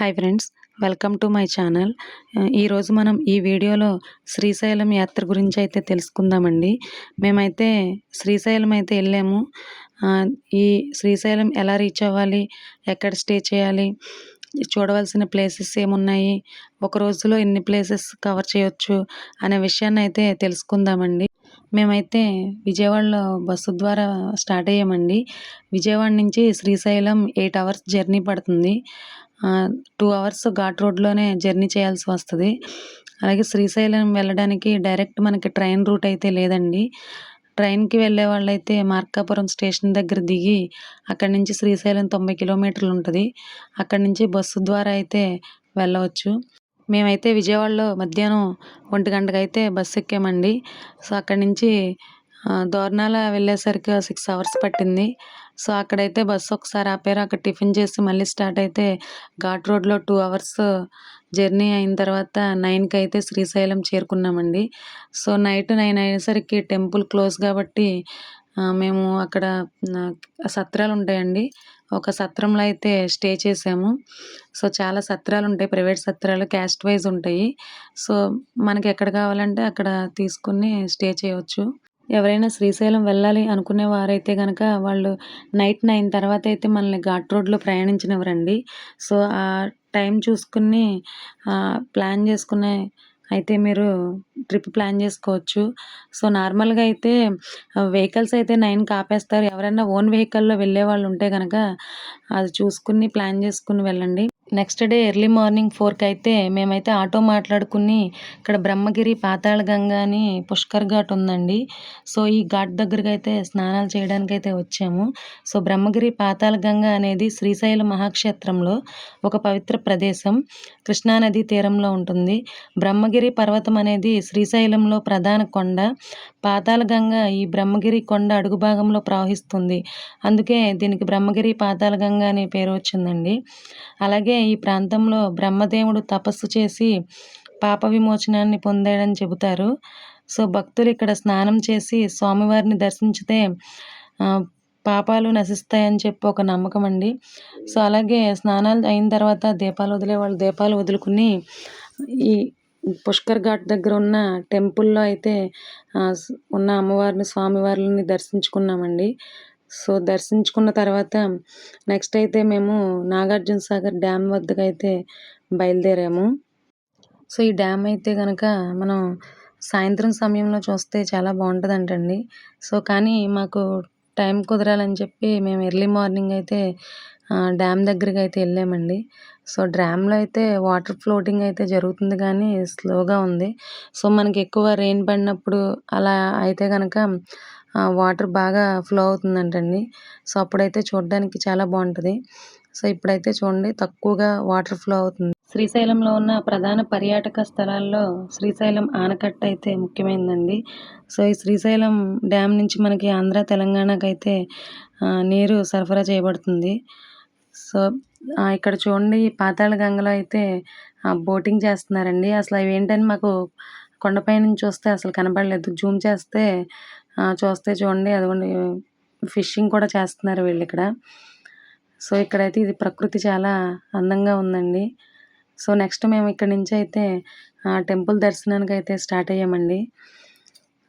Hi friends welcome to my channel. ఈరోజు మనం ఈ వీడియోలో శ్రీశైలం యాత్ర గురించి అయితే తెలుసుకుందామండి. మేమైతే శ్రీశైలం అయితే వెళ్ళాము. ఈ శ్రీశైలం ఎలా రీచ్ అవ్వాలి ఎక్కడ స్టే చేయాలి చూడవలసిన ప్లేసెస్ ఏమున్నాయి ఒక రోజులో ఎన్ని ప్లేసెస్ కవర్ చేయొచ్చు అనే విషయాన్ని అయితే తెలుసుకుందామండి. మేమైతే విజయవాడలో బస్సు ద్వారా స్టార్ట్ అయ్యామండి. విజయవాడ నుంచి శ్రీశైలం ఎయిట్ అవర్స్ జర్నీ పడుతుంది. టూ అవర్స్ ఘాట్ రోడ్లోనే జర్నీ చేయాల్సి వస్తుంది. అలాగే శ్రీశైలం వెళ్ళడానికి డైరెక్ట్ మనకి ట్రైన్ రూట్ అయితే లేదండి. ట్రైన్కి వెళ్ళే వాళ్ళైతే మార్కాపురం స్టేషన్ దగ్గర దిగి అక్కడి నుంచి శ్రీశైలం తొంభై కిలోమీటర్లు ఉంటుంది. అక్కడి నుంచి బస్సు ద్వారా అయితే వెళ్ళవచ్చు. మేమైతే విజయవాడలో మధ్యాహ్నం ఒంటి గంటకు అయితే బస్సు ఎక్కామండి. సో అక్కడి నుంచి దోర్నాల వెళ్ళేసరికి సిక్స్ అవర్స్ పట్టింది. సో అక్కడైతే బస్సు ఒకసారి ఆపారు. అక్కడ టిఫిన్ చేసి మళ్ళీ స్టార్ట్ అయితే ఘాట్ రోడ్లో టూ అవర్స్ జర్నీ అయిన తర్వాత నైన్కి అయితే శ్రీశైలం చేరుకున్నామండి. సో నైట్ నైన్ అయ్యేసరికి టెంపుల్ క్లోజ్ కాబట్టి మేము అక్కడ సత్రాలు ఉంటాయండి. ఒక సత్రంలో అయితే స్టే చేసాము. సో చాలా సత్రాలు ఉంటాయి ప్రైవేట్ సత్రాలు క్యాస్ట్ వైజ్ ఉంటాయి. సో మనకి ఎక్కడ కావాలంటే అక్కడ తీసుకుని స్టే చేయవచ్చు ఎవరైనా శ్రీశైలం వెళ్ళాలి అనుకునే వారైతే కనుక వాళ్ళు నైట్ నైన్ తర్వాత అయితే మనల్ని ఘాట్ రోడ్లో ప్రయాణించినవరండి. సో ఆ టైం చూసుకుని ప్లాన్ చేసుకునే అయితే మీరు ట్రిప్ ప్లాన్ చేసుకోవచ్చు. సో నార్మల్గా అయితే వెహికల్స్ అయితే నైన్కి ఆపేస్తారు ఎవరైనా ఓన్ వెహికల్లో వెళ్ళే వాళ్ళు ఉంటే కనుక అది చూసుకుని ప్లాన్ చేసుకుని వెళ్ళండి. నెక్స్ట్ డే ఎర్లీ మార్నింగ్ ఫోర్కి అయితే మేమైతే ఆటో మాట్లాడుకుని ఇక్కడ బ్రహ్మగిరి పాతాళ గంగ అని పుష్కర్ ఘాట్ ఉందండి. సో ఈ ఘాట్ దగ్గరికి అయితే స్నానాలు చేయడానికి అయితే వచ్చాము. సో బ్రహ్మగిరి పాతాళ గంగ అనేది శ్రీశైల మహాక్షేత్రంలో ఒక పవిత్ర ప్రదేశం. కృష్ణానది తీరంలో ఉంటుంది. బ్రహ్మగిరి పర్వతం అనేది శ్రీశైలంలో ప్రధాన కొండ. పాతాళ గంగ ఈ బ్రహ్మగిరి కొండ అడుగు భాగంలో ప్రవహిస్తుంది. అందుకే దీనికి బ్రహ్మగిరి పాతాళ గంగ అనే పేరు వచ్చిందండి. అలాగే ఈ ప్రాంతంలో బ్రహ్మదేవుడు తపస్సు చేసి పాప విమోచనాన్ని పొందాడని చెబుతారు. సో భక్తులు ఇక్కడ స్నానం చేసి స్వామివారిని దర్శించితే పాపాలు నశిస్తాయని చెప్పి ఒక నమ్మకం అండి. సో అలాగే స్నానాలు అయిన తర్వాత దీపాలు వదిలే వాళ్ళు దీపాలు వదులుకుని ఈ పుష్కర్ ఘాట్ దగ్గర ఉన్న టెంపుల్లో అయితే ఉన్న అమ్మవారిని స్వామివారిని దర్శించుకున్నామండి. సో దర్శించుకున్న తర్వాత నెక్స్ట్ అయితే మేము నాగార్జున సాగర్ డ్యామ్ వద్దకు అయితే బయలుదేరాము. సో ఈ డ్యామ్ అయితే కనుక మనం సాయంత్రం సమయంలో చూస్తే చాలా బాగుంటుందంటండి. సో కానీ మాకు టైం కుదరాలని చెప్పి మేము ఎర్లీ మార్నింగ్ అయితే డ్యామ్ దగ్గరికి అయితే వెళ్ళామండి. సో డ్యామ్లో అయితే వాటర్ ఫ్లోటింగ్ అయితే జరుగుతుంది కానీ స్లోగా ఉంది. సో మనకి ఎక్కువ రెయిన్ పడినప్పుడు అలా అయితే కనుక వాటర్ బాగా ఫ్లో అవుతుందంటండి. సో అప్పుడైతే చూడడానికి చాలా బాగుంటుంది. సో ఇప్పుడైతే చూడండి తక్కువగా వాటర్ ఫ్లో అవుతుంది. శ్రీశైలంలో ఉన్న ప్రధాన పర్యాటక స్థలాల్లో శ్రీశైలం ఆనకట్ట అయితే ముఖ్యమైనదండి సో ఈ శ్రీశైలం డ్యామ్ నుంచి మనకి ఆంధ్ర తెలంగాణకైతే నీరు సరఫరా చేయబడుతుంది. సో ఇక్కడ చూడండి పాతాళ గంగలో అయితే బోటింగ్ చేస్తున్నారండి. అసలు అవి ఏంటని మాకు కొండపై నుంచి చూస్తే అసలు కనపడలేదు జూమ్ చేస్తే చూస్తే చూడండి అదిగోండి ఫిషింగ్ కూడా చేస్తున్నారు వీళ్ళు ఇక్కడ. సో ఇక్కడైతే ఇది ప్రకృతి చాలా అందంగా ఉందండి. సో నెక్స్ట్ మేము ఇక్కడ నుంచి అయితే టెంపుల్ దర్శనానికి అయితే స్టార్ట్ అయ్యామండి.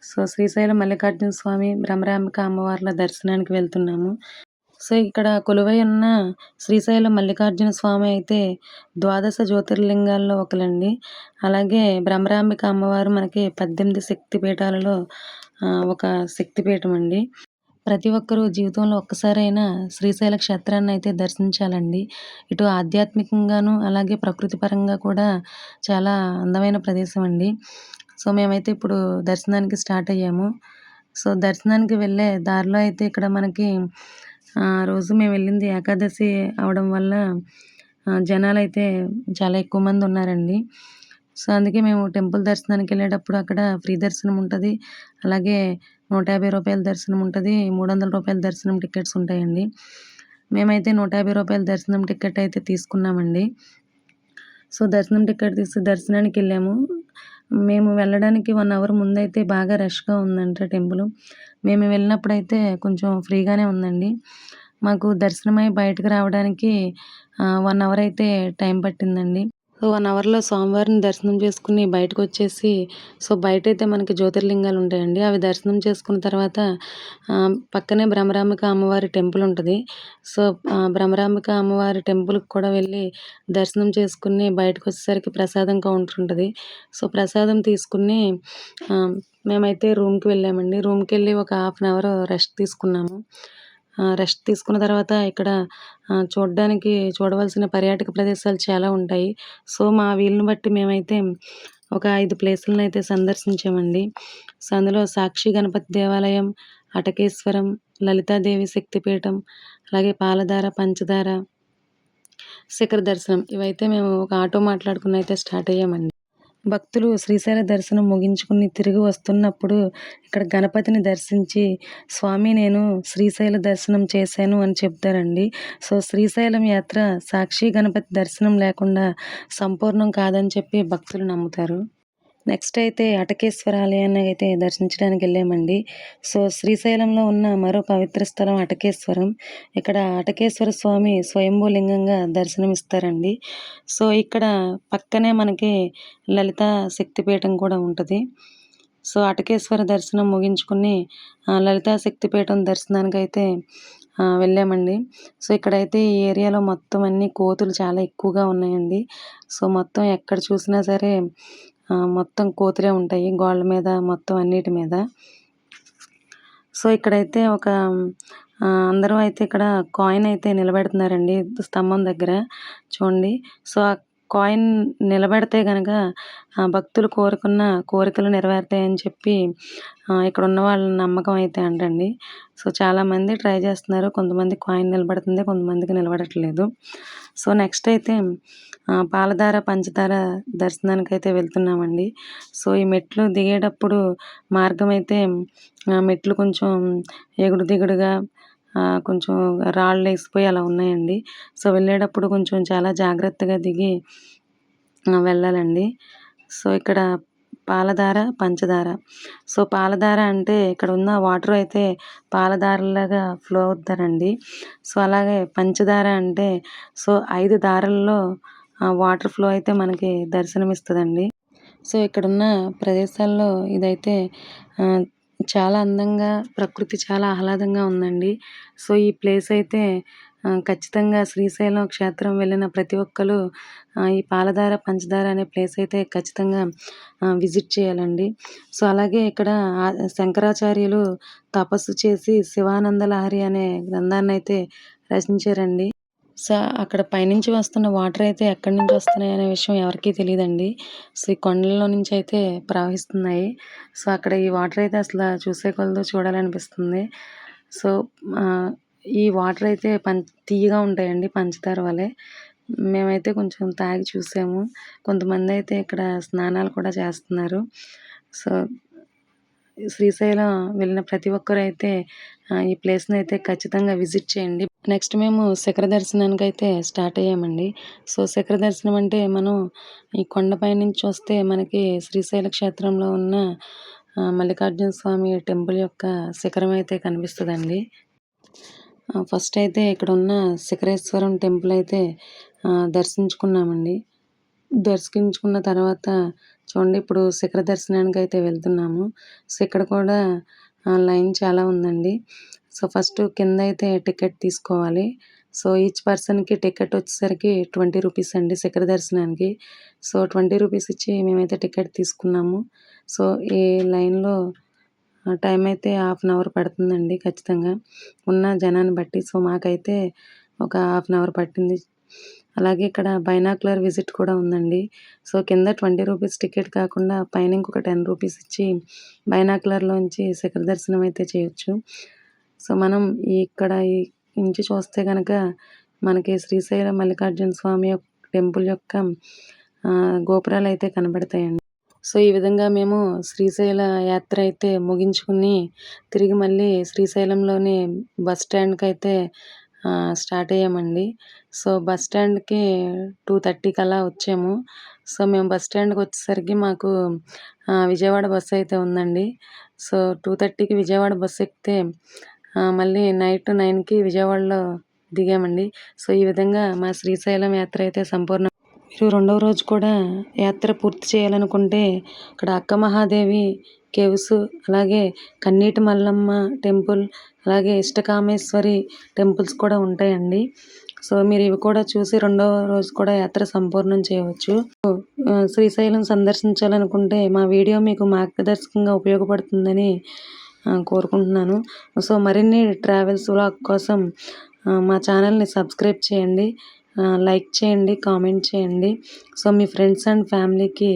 సో శ్రీశైలం మల్లికార్జున స్వామి భ్రమరాంబిక అమ్మవార్ల దర్శనానికి వెళ్తున్నాము. సో ఇక్కడ కొలువై ఉన్న శ్రీశైలం మల్లికార్జున స్వామి అయితే ద్వాదశ జ్యోతిర్లింగాల్లో ఒకలండి. అలాగే భ్రమరాంబిక అమ్మవారు మనకి పద్దెనిమిది శక్తి పీఠాలలో ఒక శక్తిపీఠం అండి ప్రతి ఒక్కరూ జీవితంలో ఒక్కసారైనా శ్రీశైల క్షేత్రాన్ని అయితే దర్శించాలండి. ఇటు ఆధ్యాత్మికంగాను అలాగే ప్రకృతి పరంగా కూడా చాలా అందమైన ప్రదేశం అండి సో మేమైతే ఇప్పుడు దర్శనానికి స్టార్ట్ అయ్యాము. సో దర్శనానికి వెళ్ళే దారిలో అయితే ఇక్కడ మనకి ఆ రోజు మేము వెళ్ళింది ఏకాదశి అవడం వల్ల జనాలు అయితే చాలా ఎక్కువ మంది ఉన్నారండి. సో అందుకే మేము టెంపుల్ దర్శనానికి వెళ్ళేటప్పుడు అక్కడ ఫ్రీ దర్శనం ఉంటుంది. అలాగే నూట యాభై రూపాయల దర్శనం ఉంటుంది. మూడు వందల రూపాయల దర్శనం టికెట్స్ ఉంటాయండి. మేమైతే నూట యాభై రూపాయల దర్శనం టికెట్ అయితే తీసుకున్నామండి. సో దర్శనం టికెట్ తీసి దర్శనానికి వెళ్ళాము. మేము వెళ్ళడానికి వన్ అవర్ ముందైతే బాగా రష్గా ఉందంట టెంపుల్. మేము వెళ్ళినప్పుడు అయితే కొంచెం ఫ్రీగానే ఉందండి. మాకు దర్శనమై బయటకు రావడానికి వన్ అవర్ అయితే టైం పట్టిందండి. వన్ అవర్లో స్వామివారిని దర్శనం చేసుకుని బయటకు వచ్చేసి సో బయట అయితే మనకి జ్యోతిర్లింగాలు ఉంటాయండి. అవి దర్శనం చేసుకున్న తర్వాత పక్కనే భ్రమరాంబిక అమ్మవారి టెంపుల్ ఉంటుంది. సో భ్రమరాంబిక అమ్మవారి టెంపుల్కి కూడా వెళ్ళి దర్శనం చేసుకుని బయటకు వచ్చేసరికి ప్రసాదం కౌంటర్ ఉంటుంది. సో ప్రసాదం తీసుకుని మేమైతే రూమ్కి వెళ్ళామండి. రూమ్కి వెళ్ళి ఒక హాఫ్ అన్ అవర్ రెస్ట్ తీసుకున్నాము. రెస్ట్ తీసుకున్న తర్వాత ఇక్కడ చూడడానికి చూడవలసిన పర్యాటక ప్రదేశాలు చాలా ఉంటాయి. సో మా వీలుని బట్టి మేమైతే ఒక ఐదు ప్లేసులను అయితే సందర్శించామండి. సో అందులో సాక్షి గణపతి దేవాలయం అటకేశ్వరం లలితాదేవి శక్తిపీఠం అలాగే పాలధార పంచదార శిఖర దర్శనం. ఇవైతే మేము ఒక ఆటో మాట్లాడుకుని అయితే స్టార్ట్ అయ్యామండి. భక్తులు శ్రీశైల దర్శనం ముగించుకుని తిరిగి వస్తున్నప్పుడు ఇక్కడ గణపతిని దర్శించి స్వామి నేను శ్రీశైల దర్శనం చేశాను అని చెప్తారండి. సో శ్రీశైలం యాత్ర సాక్షి గణపతి దర్శనం లేకుండా సంపూర్ణం కాదని చెప్పి భక్తులు నమ్ముతారు. నెక్స్ట్ అయితే అటకేశ్వర ఆలయాన్ని అయితే దర్శించడానికి వెళ్ళామండి. సో శ్రీశైలంలో ఉన్న మరో పవిత్ర స్థలం అటకేశ్వరం. ఇక్కడ అటకేశ్వర స్వామి స్వయంభూలింగంగా దర్శనమిస్తారండి. సో ఇక్కడ పక్కనే మనకి లలిత శక్తిపీఠం కూడా ఉంటుంది. సో అటకేశ్వర దర్శనం ముగించుకుని లలితా శక్తిపీఠం దర్శనానికి అయితే వెళ్ళామండి. సో ఇక్కడైతే ఈ ఏరియాలో మొత్తం అన్ని కోతులు చాలా ఎక్కువగా ఉన్నాయండి. సో మొత్తం ఎక్కడ చూసినా సరే మొత్తం కోతులే ఉంటాయి గోడల మీద మొత్తం అన్నిటి మీద. సో ఇక్కడైతే ఒక అందరూ అయితే ఇక్కడ కాయిన్ అయితే నిలబెడుతున్నారండి స్తంభం దగ్గర. చూడండి. సో కాయిన్ నిలబెడితే కనుక భక్తులు కోరుకున్న కోరికలు నెరవేరుతాయని చెప్పి ఇక్కడ ఉన్న వాళ్ళ నమ్మకం అయితే అంటండి. సో చాలామంది ట్రై చేస్తున్నారు. కొంతమంది కాయిన్ నిలబడుతుంది కొంతమందికి నిలబడట్లేదు. సో నెక్స్ట్ అయితే పాలధార పంచదార దర్శనానికి అయితే వెళ్తున్నామండి. సో ఈ మెట్లు దిగేటప్పుడు మార్గం అయితే మెట్లు కొంచెం ఎగుడు దిగుడుగా కొంచెం రాళ్ళు వేసిపోయి అలా ఉన్నాయండి. సో వెళ్ళేటప్పుడు కొంచెం చాలా జాగ్రత్తగా దిగి వెళ్ళాలండి. సో ఇక్కడ పాలధార పంచదార సో పాలధార అంటే ఇక్కడ ఉన్న వాటర్ అయితే పాలధారలాగా ఫ్లో అవుతారండి. సో అలాగే పంచదార అంటే సో ఐదు దారల్లో వాటర్ ఫ్లో అయితే మనకి దర్శనమిస్తుందండి. సో ఇక్కడున్న ప్రదేశాల్లో ఇదైతే చాలా అందంగా ప్రకృతి చాలా ఆహ్లాదంగా ఉందండి. సో ఈ ప్లేస్ అయితే ఖచ్చితంగా శ్రీశైలం క్షేత్రం వెళ్ళిన ప్రతి ఒక్కరు ఈ పాలధార పంచదార అనే ప్లేస్ అయితే ఖచ్చితంగా విజిట్ చేయాలండి. సో అలాగే ఇక్కడ శంకరాచార్యులు తపస్సు చేసి శివానంద లహరి అనే గ్రంథాన్ని అయితే రచించారండి. సో అక్కడ పైనుంచి వస్తున్న వాటర్ అయితే ఎక్కడి నుంచి వస్తున్నాయి అనే విషయం ఎవరికీ తెలియదండి సో ఈ కొండల్లో నుంచి అయితే ప్రవహిస్తున్నాయి. సో అక్కడ ఈ వాటర్ అయితే అసలు చూసే కొలదో చూడాలనిపిస్తుంది. సో ఈ వాటర్ అయితే పం తీయగా ఉంటాయండి పంచదార వలె. మేమైతే కొంచెం తాగి చూసాము. కొంతమంది అయితే ఇక్కడ స్నానాలు కూడా చేస్తున్నారు. సో శ్రీశైలం వెళ్ళిన ప్రతి ఒక్కరు అయితే ఈ ప్లేస్ని అయితే ఖచ్చితంగా విజిట్ చేయండి. నెక్స్ట్ మేము శిఖర దర్శనానికి అయితే స్టార్ట్ అయ్యామండి. సో శిఖర దర్శనం అంటే మనం ఈ కొండపై నుంచి వస్తే మనకి శ్రీశైల క్షేత్రంలో ఉన్న మల్లికార్జున స్వామి టెంపుల్ యొక్క శిఖరం అయితే కనిపిస్తుందండి. ఫస్ట్ అయితే ఇక్కడ ఉన్న శిఖరేశ్వరం టెంపుల్ అయితే దర్శించుకున్నామండి. దర్శించుకున్న తర్వాత చూడండి ఇప్పుడు శిఖర దర్శనానికి అయితే వెళ్తున్నాము. సో ఇక్కడ కూడా లైన్ చాలా ఉందండి. సో ఫస్ట్ కింద అయితే టికెట్ తీసుకోవాలి. సో ఈచ్ పర్సన్కి టికెట్ వచ్చేసరికి ట్వంటీ రూపీస్ అండి శిఖర దర్శనానికి. సో ట్వంటీ రూపీస్ ఇచ్చి మేమైతే టికెట్ తీసుకున్నాము. సో ఈ లైన్లో టైం అయితే హాఫ్ అన్ అవర్ పడుతుందండి ఖచ్చితంగా. ఉన్న జనాన్ని బట్టి. సో మాకైతే ఒక హాఫ్ అన్ అవర్ పట్టింది. అలాగే ఇక్కడ బైనాకులర్ విజిట్ కూడా ఉందండి. సో కింద ట్వంటీ రూపీస్ టికెట్ కాకుండా పైన ఇంకొక టెన్ రూపీస్ ఇచ్చి బైనాకులర్లోంచి శిఖర దర్శనం అయితే చేయొచ్చు. సో మనం ఇక్కడ నుంచి చూస్తే కనుక మనకి శ్రీశైలం మల్లికార్జున స్వామి టెంపుల్ యొక్క గోపురాలు అయితే కనబడతాయండి. సో ఈ విధంగా మేము శ్రీశైల యాత్ర అయితే ముగించుకుని తిరిగి మళ్ళీ శ్రీశైలంలోని బస్ స్టాండ్కి అయితే స్టార్ట్ అయ్యామండి. సో బస్ స్టాండ్కి టూ థర్టీకి అలా వచ్చాము. సో మేము బస్ స్టాండ్కి వచ్చేసరికి మాకు విజయవాడ బస్సు అయితే ఉందండి. సో టూ థర్టీకి విజయవాడ బస్సు ఎక్కితే మళ్ళీ నైట్ నైన్కి విజయవాడలో దిగామండి. సో ఈ విధంగా మా శ్రీశైలం యాత్ర అయితే సంపూర్ణ మీరు రెండవ రోజు కూడా యాత్ర పూర్తి చేయాలనుకుంటే అక్కడ అక్క మహాదేవి కేవ్స్ అలాగే కన్నీటి మల్లమ్మ టెంపుల్ అలాగే ఇష్టకామేశ్వరి టెంపుల్స్ కూడా ఉంటాయండి. సో మీరు ఇవి కూడా చూసి రెండవ రోజు కూడా యాత్ర సంపూర్ణం చేయవచ్చు. శ్రీశైలం సందర్శించాలనుకుంటే మా వీడియో మీకు మార్గదర్శకంగా ఉపయోగపడుతుందని కోరుకుంటున్నాను. సో మరిన్ని ట్రావెల్స్ వ్లాగ్ కోసం మా ఛానల్ని సబ్స్క్రైబ్ చేయండి. లైక్ చేయండి కామెంట్ చేయండి. సో మీ ఫ్రెండ్స్ అండ్ ఫ్యామిలీకి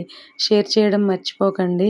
షేర్ చేయడం మర్చిపోకండి.